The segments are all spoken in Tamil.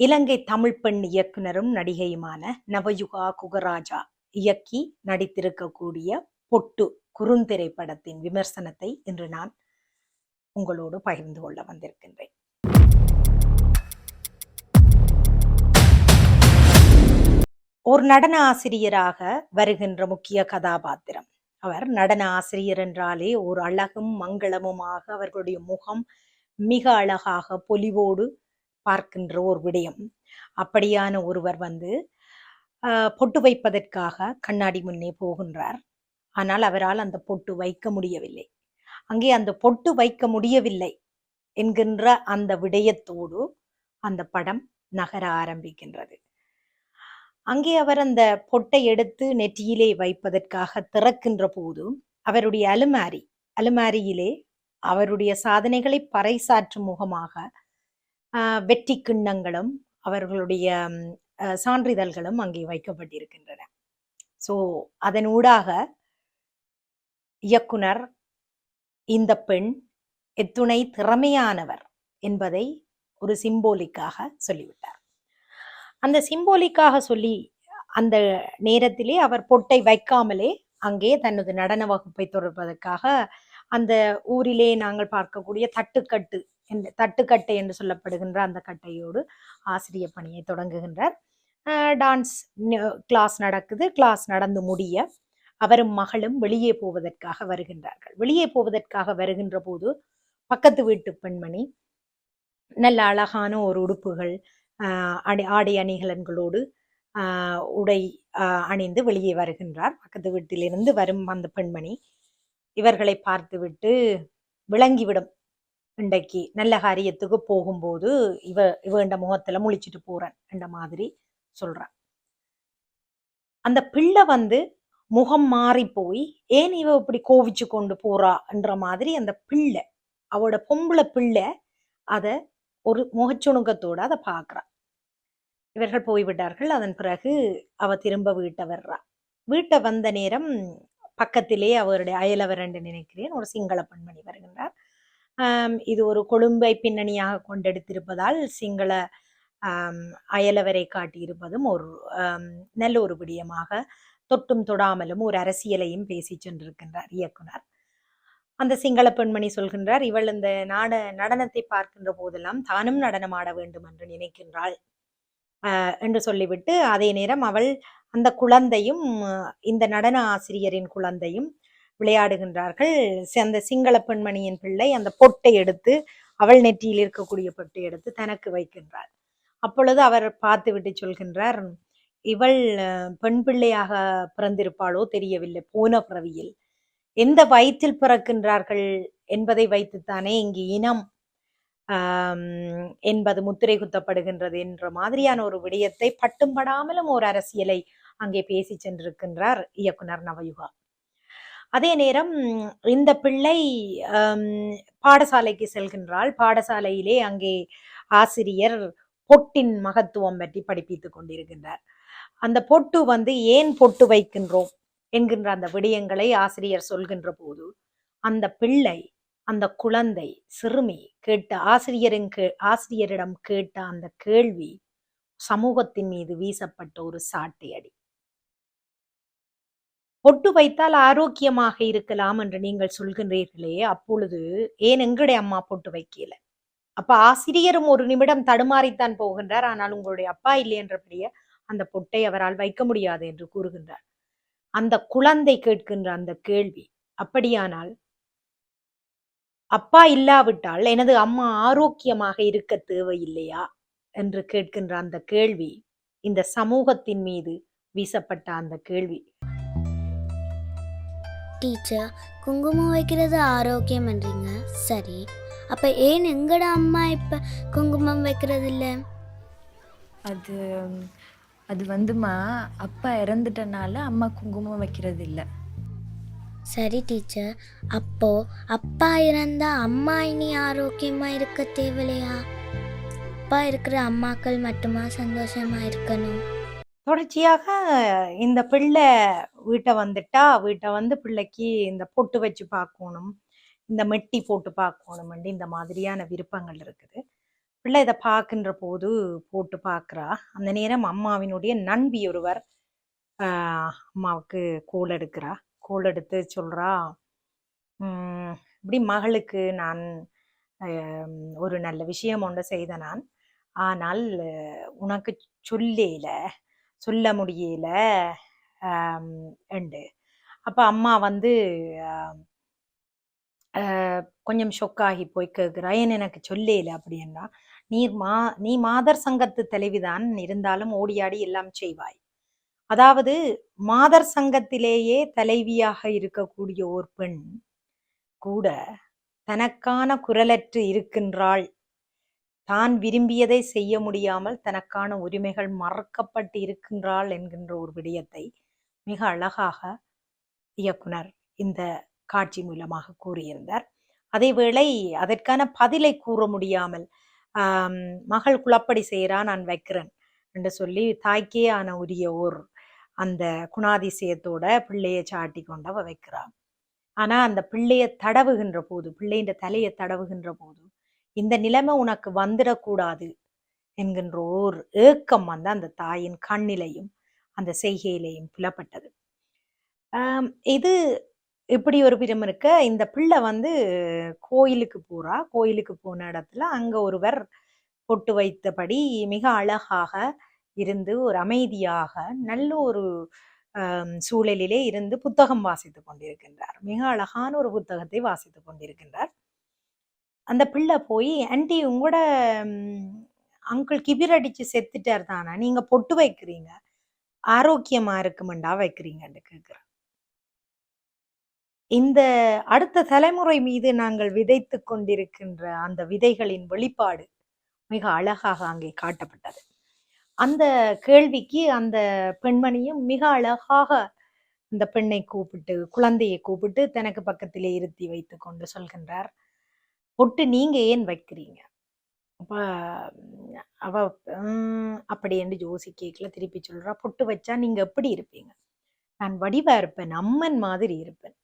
இலங்கை தமிழ் பெண் இயக்குனரும் நடிகையுமான நவயுகா குகராஜா இயக்கி நடித்திருக்கக்கூடிய பொட்டு குறுந்திரைப்படத்தின் விமர்சனத்தை இன்று நான் உங்களோடு பகிர்ந்து கொள்ள வந்திருக்கின்றேன். ஒரு நடன ஆசிரியராக வருகின்ற முக்கிய கதாபாத்திரம். அவர் நடன ஆசிரியர் என்றாலே ஒரு அழகும் மங்களமுமாக அவர்களுடைய முகம் மிக அழகாக பொலிவோடு பார்க்கின்ற ஒரு விடயம். அப்படியான ஒருவர் வந்து பொட்டு வைப்பதற்காக கண்ணாடி முன்னே போகின்றார். ஆனால் அவரால் அந்த பொட்டு வைக்க முடியவில்லை. அங்கே அந்த பொட்டு வைக்க முடியவில்லை என்கின்ற அந்த விடயத்தோடு அந்த படம் நகர ஆரம்பிக்கின்றது. அங்கே அவர் அந்த பொட்டை எடுத்து நெற்றியிலே வைப்பதற்காக திறக்கின்ற போது அவருடைய அலுமாரி அலுமாரியிலே அவருடைய சாதனைகளை பறைசாற்றும் முகமாக வெற்றி கிண்ணங்களும் அவர்களுடைய சான்றிதழ்களும் அங்கே வைக்கப்பட்டிருக்கின்றன. ஸோ அதனூடாக இயக்குனர் இந்த பெண் எத்துணை திறமையானவர் என்பதை ஒரு சிம்போலிக்காக சொல்லிவிட்டார். அந்த சிம்போலிக்காக சொல்லி அந்த நேரத்திலே அவர் பொட்டை வைக்காமலே அங்கே தனது நடன வகுப்பை தொடர்வதற்காக அந்த ஊரிலே நாங்கள் பார்க்கக்கூடிய தட்டுக்கட்டு என்ற தட்டுக்கட்டை என்று சொல்லப்படுகின்ற அந்த கட்டையோடு ஆசிரியர் பணியை தொடங்குகின்றார். டான்ஸ் கிளாஸ் நடக்குது. கிளாஸ் நடந்து முடிய அவரும் மகளும் வெளியே போவதற்காக வருகின்றார்கள். வெளியே போவதற்காக வருகின்ற போது பக்கத்து வீட்டு பெண்மணி நல்ல அழகான ஒரு உடுப்புகள் அணி ஆடை அணிகலன்களோடு உடை அணிந்து வெளியே வருகின்றார். பக்கத்து வீட்டிலிருந்து வரும் அந்த பெண்மணி இவர்களை பார்த்துவிட்டு விளங்கிவிடும். இன்றைக்கு நல்ல காரியத்துக்கு போகும்போது இவ இவண்ட முகத்துல முழிச்சிட்டு போறேன் என்ற மாதிரி சொல்றான். அந்த பிள்ளை வந்து முகம் மாறி போய் ஏன் இவ இப்படி கோவிச்சு கொண்டு போறா? என்ற மாதிரி அந்த பிள்ளை அவளோட பொம்பளை பிள்ளை அத ஒரு முகச்சுணுக்கத்தோட அதை பார்க்கறா இவர்கள் போய்விட்டார்கள். அதன் பிறகு அவ திரும்ப வீட்டை வர்றா. வீட்டை வந்த நேரம் பக்கத்திலே அவருடைய அயலவர் என்று நினைக்கிறேன் ஒரு சிங்கள பெண்மணி வருகின்றார். இது ஒரு கொழும்பை பின்னணியாக கொண்டெடுத்திருப்பதால் சிங்கள அயலவரை காட்டியிருப்பதும் ஒரு நல்ல ஒரு விடயமாக தொட்டும் தொடாமலும் ஒரு அரசியலையும் பேசி சென்றிருக்கின்றார் இயக்குனர். அந்த சிங்கள பெண்மணி சொல்கின்றார் இவள் இந்த நாட நடனத்தை பார்க்கின்ற போதெல்லாம் தானும் நடனமாட வேண்டும் என்று நினைக்கின்றாள். ஆஹ் என்று சொல்லிவிட்டு அதே நேரம் அவள் அந்த குழந்தையும் இந்த நடன ஆசிரியரின் குழந்தையும் விளையாடுகின்றார்கள். அந்த சிங்கள பெண்மணியின் பிள்ளை அந்த பொட்டை எடுத்து அவள் நெற்றியில் இருக்கக்கூடிய பொட்டை எடுத்து தனக்கு வைக்கின்றாள். அப்பொழுது அவர் பார்த்துவிட்டு சொல்கின்றார் இவள் பெண் பிள்ளையாக பிறந்திருப்பாளோ தெரியவில்லை போன பிறவியில். எந்த வயிற்றில் பிறக்கின்றார்கள் என்பதை வைத்துத்தானே இங்கு இனம் என்பது முத்திரை குத்தப்படுகின்றது என்ற மாதிரியான ஒரு விடயத்தை பட்டும் படாமலும் ஒரு அரசியலை அங்கே பேசி சென்றிருக்கின்றார் இயக்குனர் நவயுகா. அதே நேரம் இந்த பிள்ளை பாடசாலைக்கு செல்கின்றாள். பாடசாலையிலே அங்கே ஆசிரியர் பொட்டின் மகத்துவம் பற்றி படிப்பித்துக் கொண்டிருக்கின்றார். அந்த பொட்டு வந்து ஏன் பொட்டு வைக்கின்றோம்? என்கின்ற அந்த விடயங்களை ஆசிரியர் சொல்கின்ற போது அந்த பிள்ளை அந்த குழந்தை சிறுமி கேட்ட ஆசிரியரின் கே ஆசிரியரிடம் கேட்ட அந்த கேள்வி சமூகத்தின் மீது வீசப்பட்ட ஒரு சாட்டை அடி. பொட்டு வைத்தால் ஆரோக்கியமாக இருக்கலாம் என்று நீங்கள் சொல்கின்றீர்களே அப்பொழுது ஏன் எங்களுடைய அம்மா பொட்டு வைக்கல? அப்ப ஆசிரியரும் ஒரு நிமிடம் தடுமாறித்தான் போகின்றார் ஆனால் உங்களுடைய அப்பா இல்லை என்றபடியே அந்த பொட்டை அவரால் வைக்க முடியாது என்று கூறுகின்றார். அந்த குழந்தை கேட்கின்ற அந்த கேள்வி அப்படியானால்? அப்பா இல்லாவிட்டால் எனது அம்மா ஆரோக்கியமாக இருக்க தேவையில்லையா? என்று கேட்கின்ற அந்த கேள்வி இந்த சமூகத்தின் மீது வீசப்பட்ட அந்த கேள்வி. டீச்சர் குங்குமம் வைக்கிறது ஆரோக்கியம்ன்றீங்க சரி. அப்போ ஏன் எங்கட அம்மா இப்போ குங்குமம் வைக்கிறது இல்லை அது அது வந்துமா அப்பா இறந்துட்டனால அம்மா குங்குமம் வைக்கிறது இல்லை சரி டீச்சர். அப்போ அப்பா இறந்தா அம்மா இனி ஆரோக்கியமா இருக்க தேவையில்லையா? அப்பா இருக்கிற அம்மாக்கள் மட்டுமா சந்தோஷமா இருக்கணும்? தொடர்ச்சியாக இந்த பிள்ளை வீட்டை வந்துட்டா வீட்டை வந்து பிள்ளைக்கு இந்த பொட்டு வச்சு பார்க்கணும் இந்த மெட்டி போட்டு பார்க்கணும் இந்த மாதிரியான விருப்பங்கள் இருக்குது. பிள்ளை இதை பார்க்கின்ற போது போட்டு பார்க்குறா அந்த நேரம் அம்மாவினுடைய நண்பி ஒருவர் அம்மாவுக்கு கோல் எடுக்கிறா. கோல் எடுத்து சொல்கிறா இப்படி மகளுக்கு நான் ஒரு நல்ல விஷயம் ஒன்று செய்த நான். ஆனால் உனக்கு சொல்லேல சொல்ல முடியல. உண்டு. அப்போ அம்மா வந்து கொஞ்சம் ஷொக்காகி போய் கேட்குறா ஏன் எனக்கு சொல்லேல? அப்படின்னா நீர் மா நீ மாதர் சங்கத்து தலைவிதான் இருந்தாலும் ஓடியாடி எல்லாம் செய்வாய். அதாவது மாதர் சங்கத்திலேயே தலைவியாக இருக்கக்கூடிய ஒரு பெண் கூட தனக்கான குரலற்று இருக்கின்றாள் தான் விரும்பியதை செய்ய முடியாமல் தனக்கான உரிமைகள் மறக்கப்பட்டு இருக்கின்றாள் என்கின்ற ஒரு விடயத்தை மிக அழகாக இயக்குனர் இந்த காட்சி மூலமாக கூறியிருந்தார். அதேவேளை அதற்கான பதிலை கூற முடியாமல் மகள் குழப்படி செய்கிறா நான் வைக்கிறேன் என்று சொல்லி தாய்க்கே ஆன உரிய ஓர் அந்த குணாதிசயத்தோட பிள்ளையை சாட்டி கொண்டவ வைக்கிறான் ஆனால் அந்த பிள்ளையை தடவுகின்ற போது பிள்ளையின் தலையை தடவுகின்ற போது இந்த நிலைமை உனக்கு வந்துடக்கூடாது என்கின்ற ஓர் ஏக்கம் வந்து அந்த தாயின் கண்ணிலையும் அந்த செய்கையிலையும் புலப்பட்டது. இது இப்படி ஒரு பிரம் இருக்க இந்த பிள்ளை வந்து கோயிலுக்கு போறா. கோயிலுக்கு போன இடத்துல அங்க ஒருவர் பொட்டு வைத்தபடி மிக அழகாக இருந்து ஒரு அமைதியாக நல்ல ஒரு சூழலிலே இருந்து புத்தகம் வாசித்துக் கொண்டிருக்கின்றார். மிக அழகான ஒரு புத்தகத்தை வாசித்துக் கொண்டிருக்கின்றார். அந்த பிள்ளை போய் ஆன்ட்டி உங்களோட அங்கிள் கிபிர் அடிச்சு செத்துட்டார் தானா நீங்க பொட்டு வைக்கிறீங்க. ஆரோக்கியமா இருக்குமெண்டா வைக்கிறீங்கன்னு கேட்குறேன் இந்த அடுத்த தலைமுறை மீது நாங்கள் விதைத்து கொண்டிருக்கின்ற அந்த விதைகளின் வெளிப்பாடு மிக அழகாக அங்கே காட்டப்பட்டது. அந்த கேள்விக்கு அந்த பெண்மணியும் மிக அழகாக அந்த பெண்ணை கூப்பிட்டு குழந்தையை கூப்பிட்டு தனக்கு பக்கத்திலே இருத்தி வைத்து கொண்டு சொல்கின்றார். பொட்டு நீங்கள் ஏன் வைக்கிறீங்க? அப்ப அவ அப்படி என்று ஜோசி கேட்கல திருப்பி சொல்றா பொட்டு வச்சா நீங்க எப்படி இருப்பீங்க? நான் வடிவா இருப்பேன் அம்மன் மாதிரி இருப்பேன்.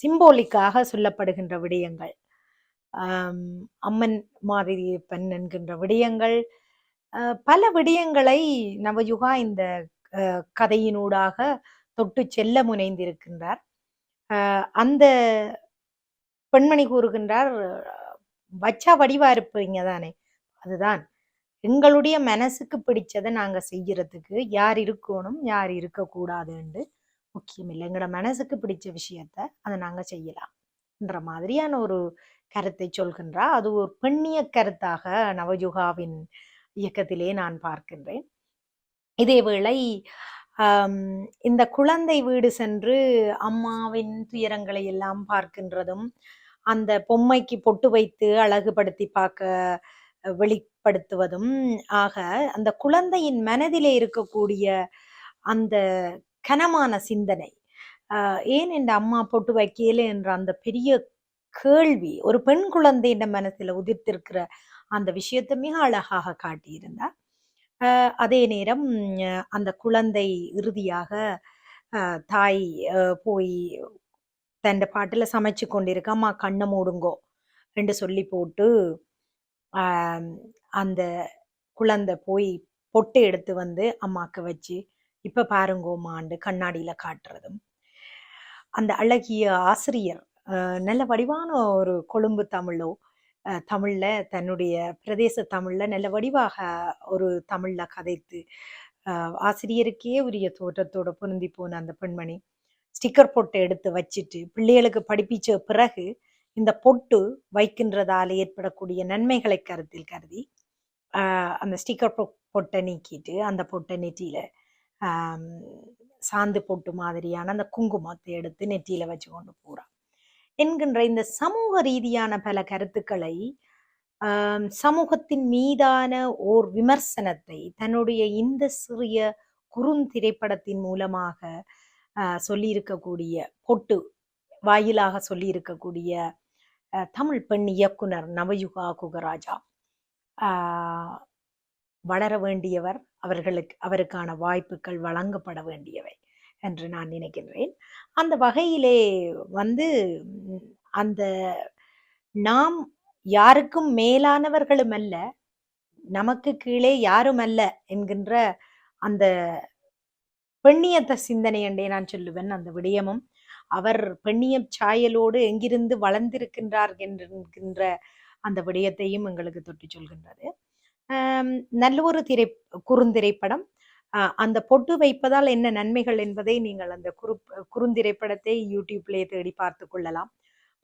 சிம்போலிக்காக சொல்லப்படுகின்ற விடயங்கள். அம்மன் மாதிரி இருப்பன் என்கின்ற விடயங்கள். பல விடயங்களை நவயுகா இந்த கதையினூடாக தொட்டு செல்ல முனைந்திருக்கின்றார். அந்த பெண்மணி கூறுகின்றார் வச்சா வடிவா இருப்பீங்க தானே? அதுதான். எங்களுடைய மனசுக்கு பிடிச்சதை நாங்க செய்யறதுக்கு யார் இருக்கணும் யார் இருக்கக்கூடாதுன்னு முக்கியம் இல்லை. எங்களோட மனசுக்கு பிடிச்ச விஷயத்த அதை நாங்க செய்யலாம். என்ற மாதிரியான ஒரு கருத்தை சொல்கின்றா. அது ஒரு பெண்ணிய கருத்தாக நவஜுகாவின் இயக்கத்திலே நான் பார்க்கின்றேன். இதேவேளை இந்த குழந்தை வீடு சென்று அம்மாவின் துயரங்களை எல்லாம் பார்க்கின்றதும் அந்த பொம்மைக்கு பொட்டு வைத்து அழகுபடுத்தி பார்க்க வெளிப்படுத்துவதும் ஆக அந்த குழந்தையின் மனதிலே இருக்கக்கூடிய அந்த கனமான சிந்தனை ஆஹ் ஏன் இந்த அம்மா பொட்டு வைக்கல என்ற அந்த பெரிய கேள்வி ஒரு பெண் குழந்தையின் மனசுல உதிர்த்திருக்கிற அந்த விஷயத்தை மிக அழகாக காட்டியிருந்தார். ஆஹ் அதே நேரம் அந்த குழந்தை இறுதியாக ஆஹ் தாய் போய் தன் பாட்டுல சமைச்சு கொண்டிருக்க அம்மா கண்ணை மூடுங்கோ. என்று சொல்லி போட்டு அந்த குழந்தை போய் பொட்டு எடுத்து வந்து அம்மாக்கு வச்சு இப்ப பாருங்கோமாண்டு கண்ணாடியில காட்டுறதும். அந்த அழகிய ஆசிரியர் அஹ், நல்ல வடிவான ஒரு கொழும்பு தமிழோ அஹ், தமிழ்ல தன்னுடைய பிரதேச தமிழ்ல நல்ல வடிவாக ஒரு தமிழ்ல கதைத்து ஆசிரியருக்கே உரிய தோற்றத்தோட பொருந்தி போன அந்த பெண்மணி. ஸ்டிக்கர் பொட்டை எடுத்து வச்சிட்டு பிள்ளைகளுக்கு படிப்பிச்ச பிறகு இந்த பொட்டு வைக்கின்றதால ஏற்படக்கூடிய நன்மைகளை கருத்தில் கருதி ஆஹ் அந்த ஸ்டிக்கர் பொட்டை நீக்கிட்டு அந்த பொட்டை நெற்றியில சாந்து பொட்டு மாதிரியான அந்த குங்குமத்தை எடுத்து நெற்றியில வச்சு கொண்டு போறான். என்கின்ற இந்த சமூக ரீதியான பல கருத்துக்களை சமூகத்தின் மீதான ஓர் விமர்சனத்தை தன்னுடைய இந்த சிறிய குறுந்திரைப்படத்தின் மூலமாக சொல்லியிருக்கக்கூடிய பொட்டு வாயிலாக சொல்லியிருக்கக்கூடிய தமிழ் பெண் இயக்குனர் நவயுகா குகராஜா. வளர வேண்டியவர் அவர்களுக்கு அவருக்கான வாய்ப்புகள் வழங்கப்பட வேண்டியவை என்று நான் நினைக்கின்றேன். அந்த வகையிலே வந்து அந்த நாம் யாருக்கும் மேலானவர்களும் அல்ல நமக்கு கீழே யாரும் அல்ல என்கின்ற அந்த பெண்ணியத்த சிந்தனை என்றே நான் சொல்லுவேன். அந்த விடயமும் அவர் பெண்ணிய சாயலோடு எங்கிருந்து வளர்ந்திருக்கின்றார் என்கின்ற அந்த விடயத்தையும் எங்களுக்கு தொட்டு சொல்கின்றது. நல்ல ஒரு திரை குறுந்திரைப்படம். ஆஹ் அந்த பொட்டு வைப்பதால் என்ன நன்மைகள் என்பதை நீங்கள் அந்த குறு குறுந்திரைப்படத்தை யூடியூப்லேயே தேடி பார்த்து கொள்ளலாம்.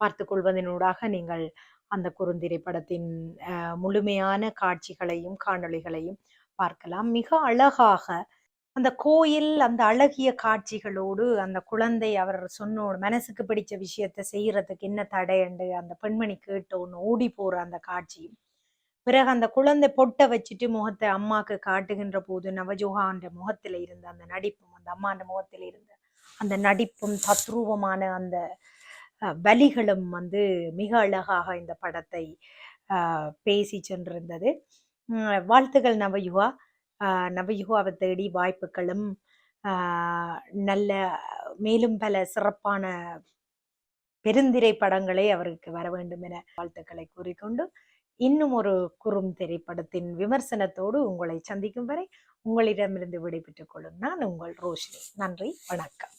பார்த்து கொள்வதனூடாக நீங்கள் அந்த குறுந்திரைப்படத்தின் ஆஹ் முழுமையான காட்சிகளையும் காணொளிகளையும் பார்க்கலாம். மிக அழகாக அந்த கோயில் அந்த அழகிய காட்சிகளோடு அந்த குழந்தை அவர் சொன்னோடு மனசுக்கு பிடிச்ச விஷயத்தை செய்யறதுக்கு என்ன தடையண்டு அந்த பெண்மணி கேட்டோன்னு ஓடி போற அந்த காட்சியும். பிறகு அந்த குழந்தை பொட்டை வச்சுட்டு முகத்தை அம்மாக்கு காட்டுகின்ற போது நவஜோகான்ற முகத்துல இருந்த அந்த நடிப்பும் அந்த அம்மான்ற முகத்தில் இருந்த அந்த நடிப்பும் தத்ரூபமான அந்த வலிகளும் வந்து மிக அழகாக இந்த படத்தை பேசி சென்றிருந்தது. வாழ்த்துகள் நவயுகா. நவயுகாவை தேடி வாய்ப்புகளும் நல்ல மேலும் பல சிறப்பான பெருந்திரை படங்களே அவருக்கு வர வேண்டும் என வாழ்த்துக்களை கூறிக்கொண்டு இன்னும் ஒரு குறும் திரைப்படத்தின் விமர்சனத்தோடு உங்களை சந்திக்கும் வரை உங்களிடமிருந்து விடைபெற்றுக் கொள்ளும் நான் உங்கள் ரோஷினி. நன்றி வணக்கம்.